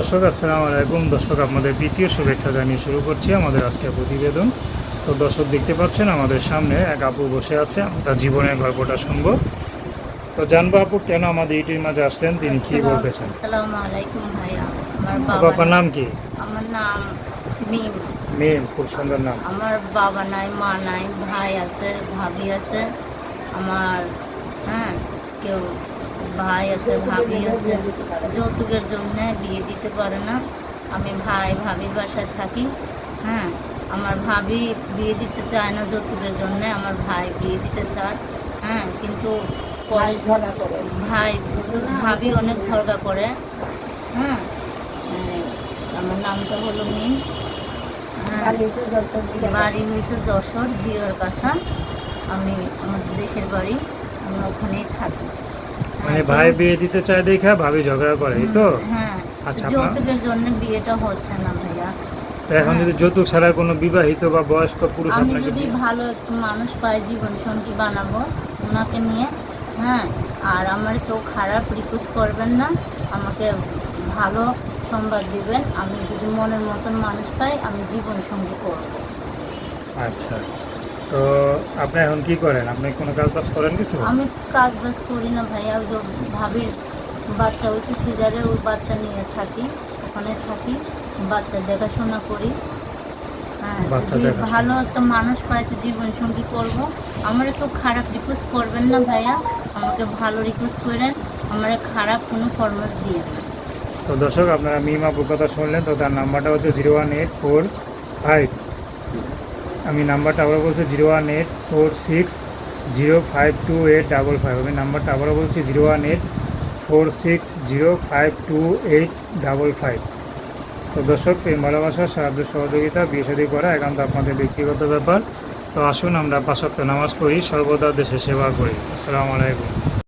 দর্শক আসসালামু আলাইকুম। দর্শক আপনাদের দ্বিতীয় শুভেচ্ছা জানিয়ে শুরু করছি আমাদের আজকের প্রতিবেদন। তো দর্শক দেখতে পাচ্ছেন আমাদের সামনে এক আপু বসে আছে। তার জীবনের গল্পটা শুনব। তো জানব আপু কেন আমাদের ইটির মাঝে আসলেন? তিনি কি বলতে চান? আসসালামু আলাইকুম ভাইয়া আমার আপু নাম কি? আমার নাম মিম। মেম খুব সুন্দর নাম। আমার বাবা নাই মা নাই ভাই আছে ভাবি আছে। আমার হ্যাঁ কেউ ভাই আছে ভাবি আছে যৌতুকের জন্য বিয়ে দিতে পারে না। আমি ভাই ভাবির বাসায় থাকি হ্যাঁ। আমার ভাবি বিয়ে দিতে চায় না যৌতুকের জন্য আমার ভাই বিয়ে দিতে চায় হ্যাঁ কিন্তু ভাই ভাবি অনেক ঝগড়া করে হ্যাঁ। আমার নামটা হলো মিম। হ্যাঁ, বাড়ি হয়েছে যশোর জিওর কাছা। আমি আমাদের দেশের বাড়ি আমি ওখানেই থাকি। মানে হ্যাঁ, ভাই বিয়ে দিতে চায় দেখা ভাবি ঝগড়া করে এই তো? হ্যাঁ আচ্ছা, আপনার- যৌতুকের জন্য বিয়েটা হচ্ছে না ভাইয়া। এখন যদি যৌতুক ছাড়া কোনো বিবাহিত বা বয়স্ক পুরুষ আমি যদি ভালো একটু মানুষ পাই জীবন সঙ্গী বানাবো ওনাকে নিয়ে হ্যাঁ আর আমার কেউ খারাপ রিকোয়েস্ট করবেন না আমাকে ভালো সংবাদ দিবেন আমি যদি মনের মতন মানুষ পাই আমি জীবন সঙ্গী করব। আচ্ছা। তো আপনি এখন কি করেন? আপনি কোনো কাজ বাজ করেন কিছু? আমি কাজ বাজ করি না ভাইয়া ওই যে ভাবির বাচ্চা হয়েছে সিজারে ওই বাচ্চা নিয়ে থাকি ওখানে থাকি বাচ্চা দেখাশোনা করি। হ্যাঁ। ভালো একটা মানুষ পাই তো জীবন সঙ্গী করব। আমার কেউ খারাপ রিকোয়েস্ট করবেন না ভাইয়া আমাকে ভালো রিকোয়েস্ট করেন আমার খারাপ কোনো ফরমাস দিয়ে না তো দর্শক আপনারা মিম আপুর কথা শুনলেন তো তার নাম্বারটা হচ্ছে zero one eight four five আমি নাম্বারটা আবার বলছি zero one eight four six zero five two eight double five. আমি নাম্বারটা আবারও বলছি zero one eight four six zero five two eight double five. তো দর্শক প্রেম ভালোবাসা সাহায্য সহযোগিতা, বিয়ে করা একান্ত আপনাদের ব্যক্তিগত ব্যাপার। তো আসুন আমরা পাশাপ্ত নামাজ পড়ি, সর্বদা দেশে সেবা করি। আসসালামু আলাইকুম।